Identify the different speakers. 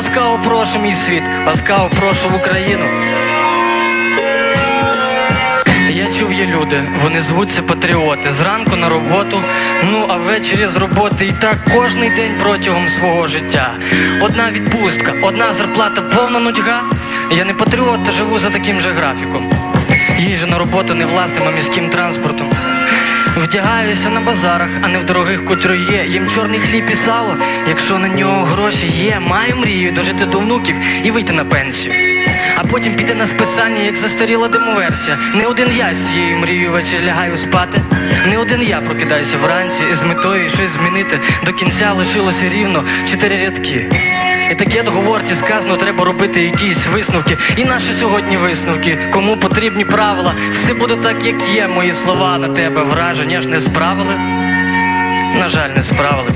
Speaker 1: Ласкаво прошу мій світ, ласкаво прошу в Україну. Я чув є люди, вони звуться патріоти. Зранку на роботу, ну а ввечері з роботи і так кожний день протягом свого життя. Одна відпустка, одна зарплата, повна нудьга. Я не патріот, та живу за таким же графіком. Їжджу на роботу не власним, а міським транспортом. Вдягаюся на базарах, а не в дорогих кутюр'є. Їм чорний хліб і сало, якщо на нього гроші є. Маю мрію дожити до внуків і вийти на пенсію. А потім піти на списання, як застаріла демоверсія. Не один я з цією мрією ввечері лягаю спати. Не один я прокидаюся вранці з метою щось змінити. До кінця лишилося рівно чотири рядки. І таке договорці сказано, треба робити якісь висновки. І наші сьогодні висновки, кому потрібні правила, все буде так, як є. Мої слова на тебе враження ж не справили. На жаль, не справили.